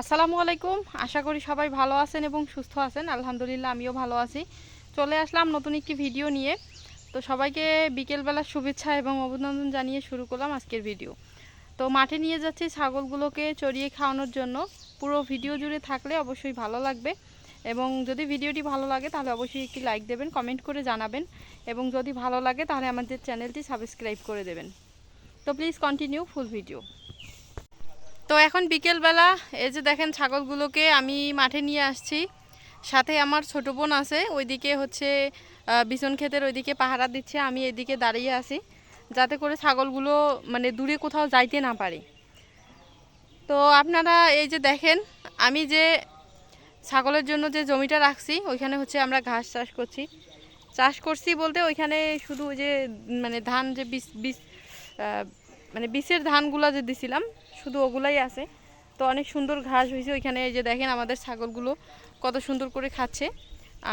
আসসালামু আলাইকুম। আশা করি সবাই ভালো আছেন এবং সুস্থ আছেন। আলহামদুলিল্লাহ, আমিও ভালো আছি। চলে আসলাম নতুন একটি ভিডিও নিয়ে। তো সবাইকে বিকেলবেলার শুভেচ্ছা এবং অভিনন্দন জানিয়ে শুরু করলাম আজকের ভিডিও। তো মাঠে নিয়ে যাচ্ছি ছাগলগুলোকে চড়িয়ে খাওয়ানোর জন্য। পুরো ভিডিও জুড়ে থাকলে অবশ্যই ভালো লাগবে। এবং যদি ভিডিওটি ভালো লাগে, তাহলে অবশ্যই একটি লাইক দেবেন, কমেন্ট করে জানাবেন। এবং যদি ভালো লাগে, তাহলে আমাদের চ্যানেলটি সাবস্ক্রাইব করে দেবেন। তো প্লিজ কন্টিনিউ ফুল ভিডিও। তো এখন বিকেলবেলা এই যে দেখেন ছাগলগুলোকে আমি মাঠে নিয়ে আসছি। সাথে আমার ছোট বোন আছে ওইদিকে হচ্ছে বিছন ক্ষেতের ওইদিকে পাহারা দিচ্ছে আমি এদিকে দাঁড়িয়ে আছি যাতে করে ছাগলগুলো মানে দূরে কোথাও যাইতে না পারে। তো আপনারা এই যে দেখেন আমি যে ছাগলের জন্য যে জমিটা রাখছি ওইখানে হচ্ছে আমরা ঘাস চাষ করছি। চাষ করছি বলতে ওইখানে শুধু যে মানে ধান যে বীজ আহ, মানে বীজের ধানগুলো যে দিছিলাম শুধু ওগুলাই আছে। তো অনেক সুন্দর ঘাস হয়েছে ওইখানে। এই যে দেখেন আমাদের ছাগলগুলো কত সুন্দর করে খাচ্ছে।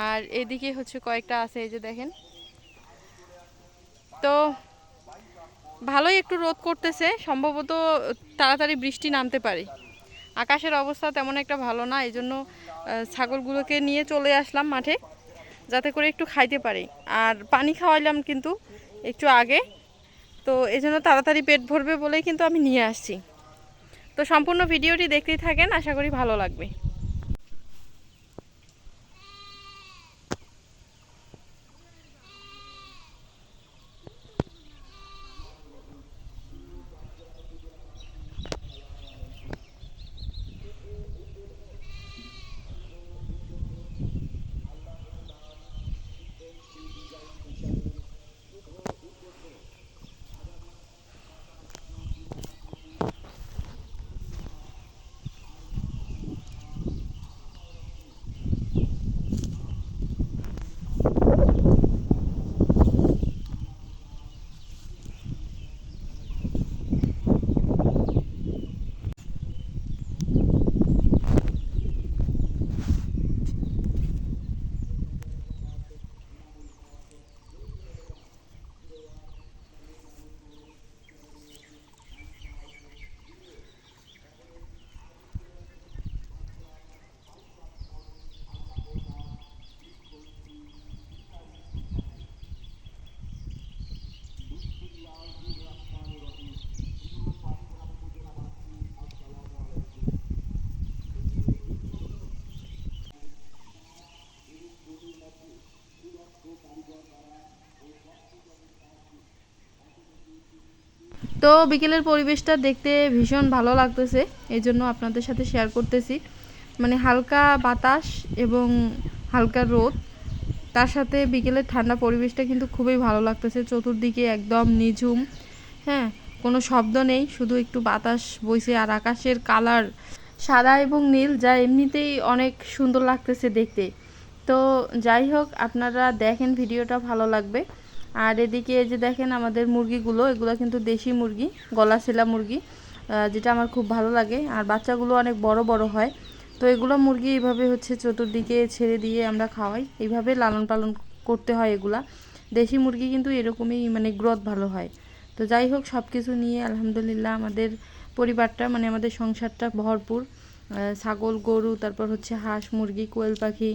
আর এদিকে হচ্ছে কয়েকটা আছে, এই যে দেখেন। তো ভালোই একটু রোদ করতেছে, সম্ভবত তাড়াতাড়ি বৃষ্টি নামতে পারে। আকাশের অবস্থা তেমন একটা ভালো না এই জন্য ছাগলগুলোকে নিয়ে চলে আসলাম মাঠে, যাতে করে একটু খাইতে পারে। আর পানি খাওয়াইলাম কিন্তু একটু আগে। তো এই জন্য তাড়াতাড়ি পেট ভরবে বলেই কিন্তু আমি নিয়ে আসছি। তো সম্পূর্ণ ভিডিওটি দেখতেই থাকেন আশা করি ভালো লাগবে। তো বিকেলের পরিবেশটা দেখতে ভীষণ ভালো লাগতেছে এই জন্য আপনাদের সাথে শেয়ার করতেছি। মানে হালকা বাতাস এবং হালকা রোদ, তার সাথে বিকেলের ঠান্ডা পরিবেশটা কিন্তু খুবই ভালো লাগতেছে, চতুর্দিকে একদম নিঝুম হ্যাঁ কোনো শব্দ নেই, শুধু একটু বাতাস বইছে আর আকাশের কালার সাদা এবং নীল যা এমনিতেই অনেক সুন্দর লাগতেছে দেখতে। তো যাই হোক, আপনারা দেখেন ভিডিওটা, ভালো লাগবে। আর এদিকে যে দেখেন আমাদের মুরগিগুলো, এগুলো কিন্তু দেশি মুরগি গলা সেলা মুরগি যেটা আমার খুব ভালো লাগে। আর বাচ্চাগুলো অনেক বড় বড় হয়। তো এগুলো মুরগি এইভাবে হচ্ছে চতুর্দিকে ছেড়ে দিয়ে আমরা খাওয়াই। এইভাবে লালন পালন করতে হয় এগুলা। দেশি মুরগি কিন্তু এরকমই মানে গ্রোথ ভালো হয়। তো যাই হোক সব কিছু নিয়ে আলহামদুলিল্লাহ আমাদের পরিবারটা মানে আমাদের সংসারটা ভরপুর। ছাগল, গরু, তারপর হচ্ছে হাঁস, মুরগি, কোয়েল পাখি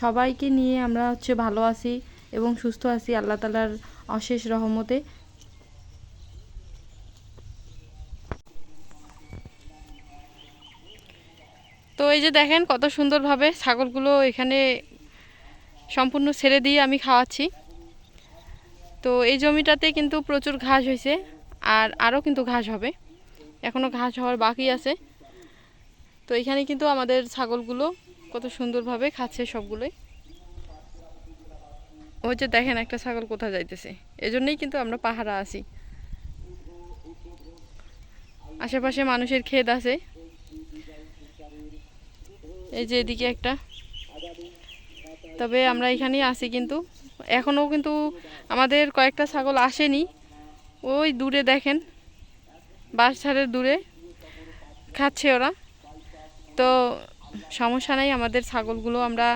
সবাইকে নিয়ে আমরা হচ্ছে ভালো আছি। এবং সুস্থ আছি, আল্লাহ তালার অশেষ রহমতে। তো এই যে দেখেন কত সুন্দরভাবে ছাগলগুলো এখানে সম্পূর্ণ ছেড়ে দিয়ে আমি খাওয়াচ্ছি। তো এই জমিটাতে কিন্তু প্রচুর ঘাস হয়েছে আর আরও কিন্তু ঘাস হবে। এখনও ঘাস হওয়ার বাকি আছে। তো এখানে কিন্তু আমাদের ছাগলগুলো কত সুন্দরভাবে খাচ্ছে সবগুলোই। ওই যে দেখেন একটা ছাগল কোথায় যাইতেছে। এজন্যই কিন্তু আমরা পাহারা আছি। আশেপাশে মানুষের ক্ষেত আছে। এই যে এদিকে একটা। তবে আমরা এখানেই আছি কিন্তু। এখনও কিন্তু আমাদের কয়েকটা ছাগল আসেনি। ওই দূরে দেখেন। বাস ছাড়ের দূরে খাচ্ছে ওরা। তো সমস্যা নাই, আমাদের ছাগলগুলো আমরা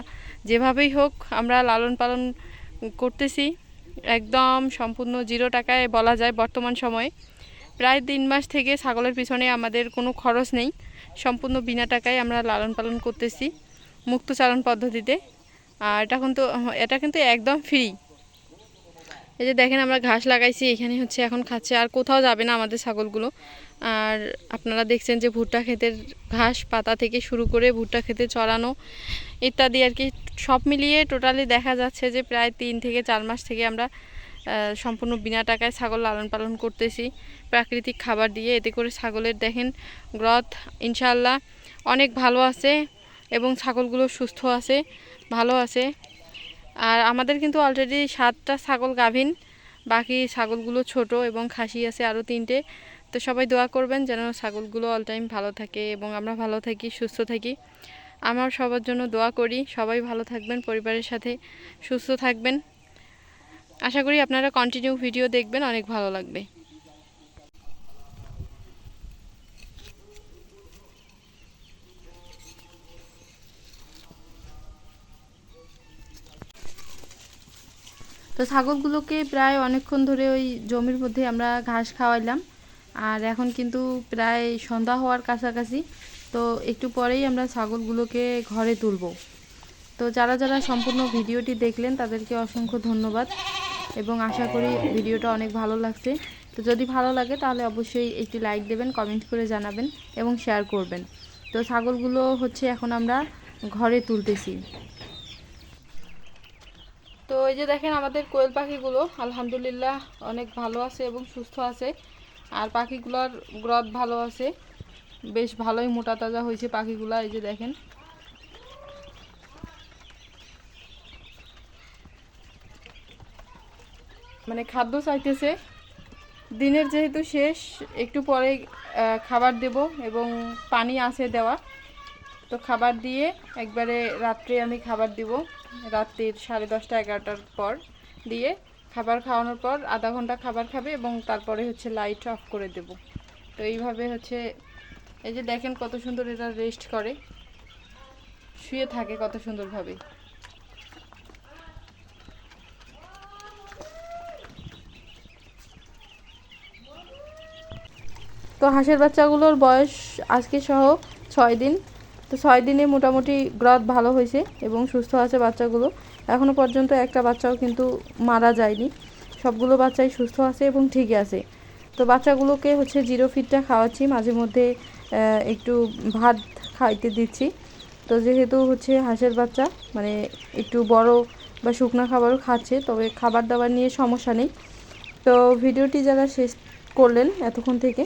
যেভাবেই হোক আমরা লালন পালন করতেছি। একদম সম্পূর্ণ জিরো টাকায় বলা যায় বর্তমান সময়ে। প্রায় তিন মাস থেকে ছাগলের পিছনে আমাদের কোনো খরচ নেই। সম্পূর্ণ বিনা টাকায় আমরা লালন পালন করতেছি মুক্তচারণ পদ্ধতিতে। আর এটা কিন্তু এটা কিন্তু একদম ফ্রি এই যে দেখেন আমরা ঘাস লাগাইছি, এখানে হচ্ছে এখন খাচ্ছে, আর কোথাও যাবে না আমাদের ছাগলগুলো। আর আপনারা দেখছেন যে ভুট্টা ক্ষেতের ঘাস, পাতা থেকে শুরু করে ভুট্টা খেতে চড়ানো ইত্যাদি আর কি, সব মিলিয়ে টোটালি দেখা যাচ্ছে যে প্রায় তিন থেকে চার মাস থেকে আমরা সম্পূর্ণ বিনা টাকায় ছাগল লালন পালন করতেছি। প্রাকৃতিক খাবার দিয়ে এতে করে ছাগলের দেখেন গ্রথ ইনশাল্লাহ অনেক ভালো আছে এবং ছাগলগুলো সুস্থ আছে, ভালো আছে। আর আমাদের কিন্তু অলরেডি সাতটা ছাগল গাভিন, বাকি ছাগলগুলো ছোট এবং খাসি আছে আরও তিনটে। তো সবাই দোয়া করবেন যেন ছাগলগুলো অল টাইম ভালো থাকে এবং আমরা ভালো থাকি, সুস্থ থাকি। আমার সবার জন্য দোয়া করি, সবাই ভালো থাকবেন, পরিবারের সাথে সুস্থ থাকবেন। আশা করি আপনারা কন্টিনিউ ভিডিও দেখবেন, অনেক ভালো লাগবে। তো ছাগলগুলোকে প্রায় অনেকক্ষণ ধরে ওই জমির মধ্যে আমরা ঘাস খাওয়াইলাম। আর এখন কিন্তু প্রায় সন্ধ্যা হওয়ার কাছাকাছি। তো একটু পরেই আমরা ছাগলগুলোকে ঘরে তুলব। তো যারা যারা সম্পূর্ণ ভিডিওটি দেখলেন, তাদেরকে অসংখ্য ধন্যবাদ। এবং আশা করি ভিডিওটা অনেক ভালো লাগছে। তো যদি ভালো লাগে, তাহলে অবশ্যই একটি লাইক দেবেন, কমেন্ট করে জানাবেন এবং শেয়ার করবেন। তো ছাগলগুলো হচ্ছে এখন আমরা ঘরে তুলতেছি। তো এই যে দেখেন আমাদের কোয়েল পাখিগুলো, আলহামদুলিল্লাহ অনেক ভালো আছে এবং সুস্থ আছে। আর পাখিগুলোর গ্রথ ভালো আছে। বেশ ভালোই মোটা তাজা হয়েছে পাখিগুলো, এই যে দেখেন। মানে খাদ্য চাইতেছে। দিনের যেহেতু শেষ, একটু পরে খাবার দেব এবং পানি আছে দেওয়া। তো খাবার দিয়ে একবারে রাত্রে আমি খাবার দিব। রাত্রির সাড়ে দশটা, এগারোটার পর দিয়ে খাবার খাওয়ানোর পর আধা ঘণ্টা খাবার খাবে এবং তারপরে হচ্ছে লাইট অফ করে দেব। তো এইভাবে হচ্ছে, এই যে দেখেন কত সুন্দর এটা রেস্ট করে। শুয়ে থাকে কত সুন্দরভাবে। তো হাঁসের বাচ্চাগুলোর বয়স আজকে সহ ছয় দিন। তো ছয় দিনে মোটামুটি গ্রথ ভালো হয়েছে এবং সুস্থ আছে বাচ্চাগুলো। এখনও পর্যন্ত একটা বাচ্চাও কিন্তু মারা যায়নি। সবগুলো বাচ্চাই সুস্থ আছে এবং ঠিকই আছে। তো বাচ্চাগুলোকে হচ্ছে জিরো ফিটটা খাওয়াচ্ছি, মাঝে মধ্যে একটু ভাত খাইতে দিচ্ছি। তো যেহেতু হচ্ছে হাঁসের বাচ্চা মানে একটু বড় বা শুকনো খাবারও খাচ্ছে, তবে খাবার দাবার নিয়ে সমস্যা নেই। তো ভিডিওটি যারা শেষ করলেন এতক্ষণ থেকে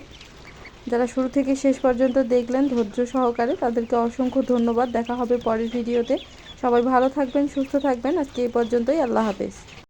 যারা শুরু থেকে শেষ পর্যন্ত দেখলেন ধৈর্য সহকারে, তাদেরকে অসংখ্য ধন্যবাদ। দেখা হবে পরের ভিডিওতে। সবাই ভালো থাকবেন, সুস্থ থাকবেন। আজকে এই পর্যন্তই। আল্লাহ হাফেজ।